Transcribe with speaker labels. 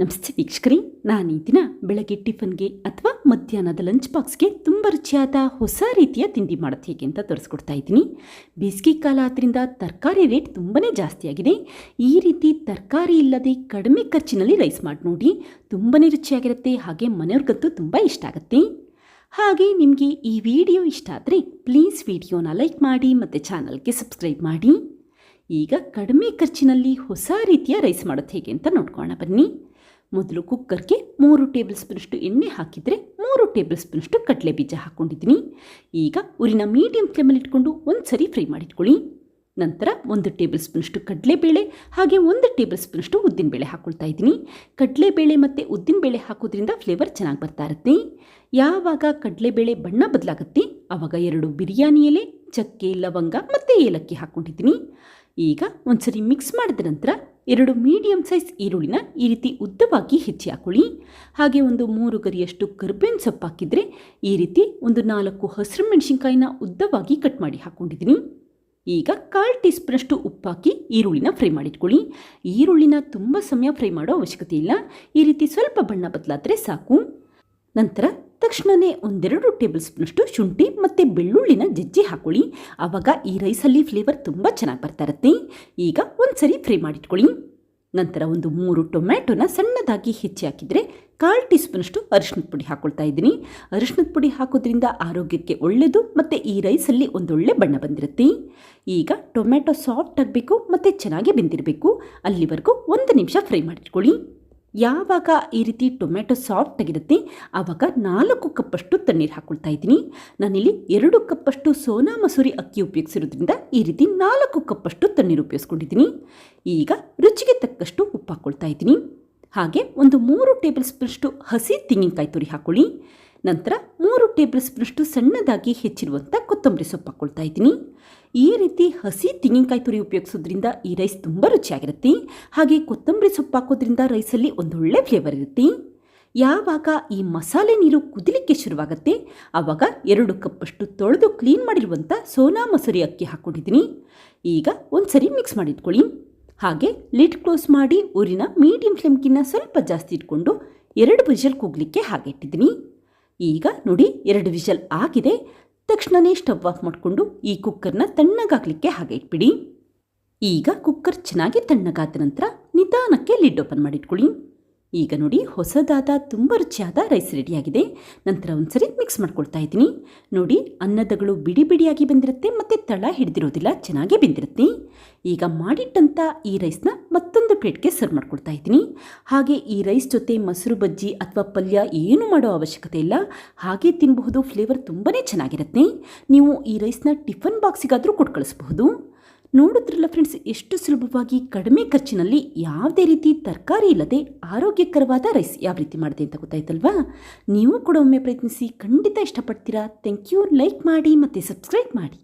Speaker 1: ನಮಸ್ತೆ ವೀಕ್ಷಕರೇ ನಾನು ಈ ದಿನ ಬೆಳಗ್ಗೆ ಟಿಫನ್ಗೆ ಅಥವಾ ಮಧ್ಯಾಹ್ನದ ಲಂಚ್ ಬಾಕ್ಸ್ಗೆ ತುಂಬ ರುಚಿಯಾದ ಹೊಸ ರೀತಿಯ ತಿಂಡಿ ಮಾಡೋದು ಹೇಗೆ ಅಂತ ತೋರಿಸ್ಕೊಡ್ತಾ ಇದ್ದೀನಿ. ಬೇಸಿಗೆ ಕಾಲ ಆದ್ದರಿಂದ ತರಕಾರಿ ರೇಟ್ ತುಂಬಾ ಜಾಸ್ತಿಯಾಗಿದೆ ಈ ರೀತಿ ತರಕಾರಿ ಇಲ್ಲದೆ ಕಡಿಮೆ ಖರ್ಚಿನಲ್ಲಿ ರೈಸ್ ಮಾಡಿ ನೋಡಿ ತುಂಬಾ ರುಚಿಯಾಗಿರುತ್ತೆ, ಹಾಗೆ ಮನೆಯವ್ರಿಗಂತೂ ತುಂಬ ಇಷ್ಟ ಆಗುತ್ತೆ. ಹಾಗೆ ನಿಮಗೆ ಈ ವಿಡಿಯೋ ಇಷ್ಟ ಆದರೆ ಪ್ಲೀಸ್ ವಿಡಿಯೋನ ಲೈಕ್ ಮಾಡಿ ಮತ್ತು ಚಾನಲ್ಗೆ ಸಬ್ಸ್ಕ್ರೈಬ್ ಮಾಡಿ. ಈಗ ಕಡಿಮೆ ಖರ್ಚಿನಲ್ಲಿ ಹೊಸ ರೀತಿಯ ರೈಸ್ ಮಾಡೋದು ಹೇಗೆ ಅಂತ ನೋಡ್ಕೊಳ್ಳೋಣ ಬನ್ನಿ. ಮೊದಲು ಕುಕ್ಕರ್ಗೆ ಮೂರು ಟೇಬಲ್ ಸ್ಪೂನಷ್ಟು ಎಣ್ಣೆ ಹಾಕಿದರೆ ಮೂರು ಟೇಬಲ್ ಸ್ಪೂನಷ್ಟು ಕಡಲೆ ಬೀಜ ಹಾಕ್ಕೊಂಡಿದ್ದೀನಿ ಈಗ ಊರಿನ ಮೀಡಿಯಂ ಫ್ಲೇಮಲ್ಲಿ ಇಟ್ಕೊಂಡು ಒಂದು ಸರಿ ಫ್ರೈ ಮಾಡಿಟ್ಕೊಳ್ಳಿ. ನಂತರ ಒಂದು ಟೇಬಲ್ ಸ್ಪೂನಷ್ಟು ಕಡಲೆಬೇಳೆ ಹಾಗೆ ಒಂದು ಟೇಬಲ್ ಸ್ಪೂನಷ್ಟು ಉದ್ದಿನಬೇಳೆ ಹಾಕ್ಕೊಳ್ತಾ ಇದ್ದೀನಿ. ಕಡಲೆಬೇಳೆ ಮತ್ತು ಉದ್ದಿನಬೇಳೆ ಹಾಕೋದ್ರಿಂದ ಫ್ಲೇವರ್ ಚೆನ್ನಾಗಿ ಬರ್ತಾ ಇರುತ್ತೆ. ಯಾವಾಗ ಕಡಲೆಬೇಳೆ ಬಣ್ಣ ಬದಲಾಗುತ್ತೆ ಆವಾಗ ಎರಡು ಬಿರಿಯಾನಿ ಎಲೆ, ಚಕ್ಕೆ, ಲವಂಗ ಮತ್ತು ಏಲಕ್ಕಿ ಹಾಕ್ಕೊಂಡಿದ್ದೀನಿ ಈಗ ಒಂದ್ಸರಿ ಮಿಕ್ಸ್ ಮಾಡಿದ ನಂತರ ಎರಡು ಮೀಡಿಯಂ ಸೈಜ್ ಈರುಳ್ಳಿನ ಈ ರೀತಿ ಉದ್ದವಾಗಿ ಹೆಚ್ಚಿ ಹಾಕೊಳ್ಳಿ. ಹಾಗೆ ಒಂದು ಮೂರು ಗರಿಯಷ್ಟು ಕರ್ಬೇವಿನ ಸೊಪ್ಪು ಹಾಕಿದರೆ ಈ ರೀತಿ ಒಂದು ನಾಲ್ಕು ಹಸಿರು ಮೆಣಸಿನ್ಕಾಯಿನ ಉದ್ದವಾಗಿ ಕಟ್ ಮಾಡಿ ಹಾಕ್ಕೊಂಡಿದ್ದೀನಿ ಈಗ ಕಾಲು ಟೀ ಸ್ಪೂನಷ್ಟು ಉಪ್ಪು ಹಾಕಿ ಈರುಳ್ಳಿನ ಫ್ರೈ ಮಾಡಿಟ್ಕೊಳ್ಳಿ. ಈರುಳ್ಳಿನ ತುಂಬ ಸಮಯ ಫ್ರೈ ಮಾಡೋ ಅವಶ್ಯಕತೆ ಇಲ್ಲ. ಈ ರೀತಿ ಸ್ವಲ್ಪ ಬಣ್ಣ ಬದಲಾದರೆ ಸಾಕು. ನಂತರ ತಕ್ಷಣವೇ ಒಂದೆರಡು ಟೇಬಲ್ ಸ್ಪೂನಷ್ಟು ಶುಂಠಿ ಮತ್ತು ಬೆಳ್ಳುಳ್ಳಿನ ಜಜ್ಜಿ ಹಾಕೊಳ್ಳಿ. ಆವಾಗ ಈ ರೈಸಲ್ಲಿ ಫ್ಲೇವರ್ ತುಂಬ ಚೆನ್ನಾಗಿ ಬರ್ತಾ ಇರುತ್ತೆ. ಈಗ ಒಂದು ಸರಿ ಫ್ರೈ ಮಾಡಿಟ್ಕೊಳ್ಳಿ. ನಂತರ ಒಂದು ಮೂರು ಟೊಮ್ಯಾಟೊನ ಸಣ್ಣದಾಗಿ ಹೆಚ್ಚಿ ಹಾಕಿದರೆ ಕಾಲು ಟೀ ಸ್ಪೂನಷ್ಟು ಅರಿಶಿನದ ಪುಡಿ ಹಾಕೊಳ್ತಾ ಇದ್ದೀನಿ. ಅರಿಶಿನದ ಪುಡಿ ಹಾಕೋದ್ರಿಂದ ಆರೋಗ್ಯಕ್ಕೆ ಒಳ್ಳೆಯದು ಮತ್ತು ಈ ರೈಸಲ್ಲಿ ಒಂದೊಳ್ಳೆ ಬಣ್ಣ ಬಂದಿರುತ್ತೆ. ಈಗ ಟೊಮ್ಯಾಟೊ ಸಾಫ್ಟ್ ಆಗಬೇಕು ಮತ್ತು ಚೆನ್ನಾಗಿ ಬೆಂದಿರಬೇಕು. ಅಲ್ಲಿವರೆಗೂ ಒಂದು ನಿಮಿಷ ಫ್ರೈ ಮಾಡಿಟ್ಕೊಳ್ಳಿ. ಯಾವಾಗ ಈ ರೀತಿ ಟೊಮೆಟೊ ಸಾಫ್ಟ್ ಆಗಿರುತ್ತೆ ಆವಾಗ ನಾಲ್ಕು ಕಪ್ಪಷ್ಟು ತಣ್ಣೀರು ಹಾಕ್ಕೊಳ್ತಾ ಇದ್ದೀನಿ. ನಾನಿಲ್ಲಿ ಎರಡು ಕಪ್ಪಷ್ಟು ಸೋನಾ ಮಸೂರಿ ಅಕ್ಕಿ ಉಪಯೋಗಿಸಿರೋದ್ರಿಂದ ಈ ರೀತಿ ನಾಲ್ಕು ಕಪ್ಪಷ್ಟು ತಣ್ಣೀರು ಉಪಯೋಗಿಸ್ಕೊಂಡಿದ್ದೀನಿ. ಈಗ ರುಚಿಗೆ ತಕ್ಕಷ್ಟು ಉಪ್ಪು ಹಾಕ್ಕೊಳ್ತಾ ಇದ್ದೀನಿ. ಹಾಗೆ ಒಂದು ಮೂರು ಟೇಬಲ್ ಸ್ಪೂನ್ಷ್ಟು ಹಸಿ ತೆಂಗಿನಕಾಯಿ ತುರಿ ಹಾಕ್ಕೊಳ್ಳಿ ನಂತರ ಮೂರು ಟೇಬಲ್ ಸ್ಪೂನಷ್ಟು ಸಣ್ಣದಾಗಿ ಹೆಚ್ಚಿರುವಂಥ ಕೊತ್ತಂಬರಿ ಸೊಪ್ಪು ಹಾಕ್ಕೊಳ್ತಾ ಇದ್ದೀನಿ. ಈ ರೀತಿ ಹಸಿ ತೆಂಗಿನಕಾಯಿ ತುರಿ ಉಪಯೋಗಿಸೋದ್ರಿಂದ ಈ ರೈಸ್ ತುಂಬ ರುಚಿಯಾಗಿರುತ್ತೆ. ಹಾಗೆ ಕೊತ್ತಂಬರಿ ಸೊಪ್ಪು ಹಾಕೋದ್ರಿಂದ ರೈಸಲ್ಲಿ ಒಂದೊಳ್ಳೆ ಫ್ಲೇವರ್ ಇರುತ್ತೆ. ಯಾವಾಗ ಈ ಮಸಾಲೆ ನೀರು ಕುದಿಲಿಕ್ಕೆ ಶುರುವಾಗುತ್ತೆ ಆವಾಗ ಎರಡು ಕಪ್ಪಷ್ಟು ತೊಳೆದು ಕ್ಲೀನ್ ಮಾಡಿರುವಂಥ ಸೋನಾ ಮಸೂರಿ ಅಕ್ಕಿ ಹಾಕ್ಕೊಂಡಿದ್ದೀನಿ ಈಗ ಒಂದು ಸರಿ ಮಿಕ್ಸ್ ಮಾಡಿಟ್ಕೊಳ್ಳಿ. ಹಾಗೆ ಲಿಡ್ ಕ್ಲೋಸ್ ಮಾಡಿ, ಊರಿನ ಮೀಡಿಯಂ ಫ್ಲೇಮ್ಗಿನ್ನ ಸ್ವಲ್ಪ ಜಾಸ್ತಿ ಇಟ್ಕೊಂಡು ಎರಡು ವಿಷಲ್ ಕೂಗ್ಲಿಕ್ಕೆ ಹಾಗೆ ಇಟ್ಟಿದ್ದೀನಿ. ಈಗ ನೋಡಿ ಎರಡು ವಿಷಲ್ ಆಗಿದೆ. ತಕ್ಷಣವೇ ಸ್ಟವ್ ಆಫ್ ಮಾಡಿಕೊಂಡು ಈ ಕುಕ್ಕರ್ನ ತಣ್ಣಗಾಗಲಿಕ್ಕೆ ಹಾಗೆ ಇಟ್ಬಿಡಿ. ಈಗ ಕುಕ್ಕರ್ ಚೆನ್ನಾಗಿ ತಣ್ಣಗಾದ ನಂತರ ನಿಧಾನಕ್ಕೆ ಲಿಡ್ ಓಪನ್ ಮಾಡಿಟ್ಕೊಳ್ಳಿ. ಈಗ ನೋಡಿ ಹೊಸದಾದ ತುಂಬ ರುಚಿಯಾದ ರೈಸ್ ರೆಡಿಯಾಗಿದೆ. ನಂತರ ಒಂದ್ಸರಿ ಮಿಕ್ಸ್ ಮಾಡ್ಕೊಳ್ತಾ ಇದ್ದೀನಿ. ನೋಡಿ ಅನ್ನದಗಳು ಬಿಡಿ ಬಿಡಿಯಾಗಿ ಬಂದಿರುತ್ತೆ ಮತ್ತು ತಳ ಹಿಡಿದಿರೋದಿಲ್ಲ, ಚೆನ್ನಾಗಿ ಬೆಂದಿರುತ್ತೆ. ಈಗ ಮಾಡಿಟ್ಟಂಥ ಈ ರೈಸ್ನ ಮತ್ತೊಂದು ಪ್ಲೇಟ್ಗೆ ಸರ್ವ್ ಮಾಡ್ಕೊಳ್ತಾ ಇದ್ದೀನಿ. ಹಾಗೆ ಈ ರೈಸ್ ಜೊತೆ ಮೊಸರು ಬಜ್ಜಿ ಅಥವಾ ಪಲ್ಯ ಏನು ಮಾಡೋ ಅವಶ್ಯಕತೆ ಇಲ್ಲ. ಹಾಗೆ ತಿನ್ನಬಹುದು ಫ್ಲೇವರ್ ತುಂಬಾ ಚೆನ್ನಾಗಿರುತ್ತೆ. ನೀವು ಈ ರೈಸ್ನ ಟಿಫನ್ ಬಾಕ್ಸಿಗಾದರೂ ಕೊಟ್ಟು ಕಳಿಸ್ಬಹುದು. ನೋಡಿದ್ರಲ್ಲ ಫ್ರೆಂಡ್ಸ್ ಎಷ್ಟು ಸುಲಭವಾಗಿ ಕಡಿಮೆ ಖರ್ಚಿನಲ್ಲಿ ಯಾವುದೇ ರೀತಿ ತರಕಾರಿ ಇಲ್ಲದೆ ಆರೋಗ್ಯಕರವಾದ ರೈಸ್ ಯಾವ ರೀತಿ ಮಾಡಿದೆ ಅಂತ ಗೊತ್ತಾಯ್ತಲ್ವಾ? ನೀವು ಕೂಡ ಒಮ್ಮೆ ಪ್ರಯತ್ನಿಸಿ ಖಂಡಿತ ಇಷ್ಟಪಡ್ತೀರಾ. ಥ್ಯಾಂಕ್ ಯು ಲೈಕ್ ಮಾಡಿ ಮತ್ತು ಸಬ್ಸ್ಕ್ರೈಬ್ ಮಾಡಿ.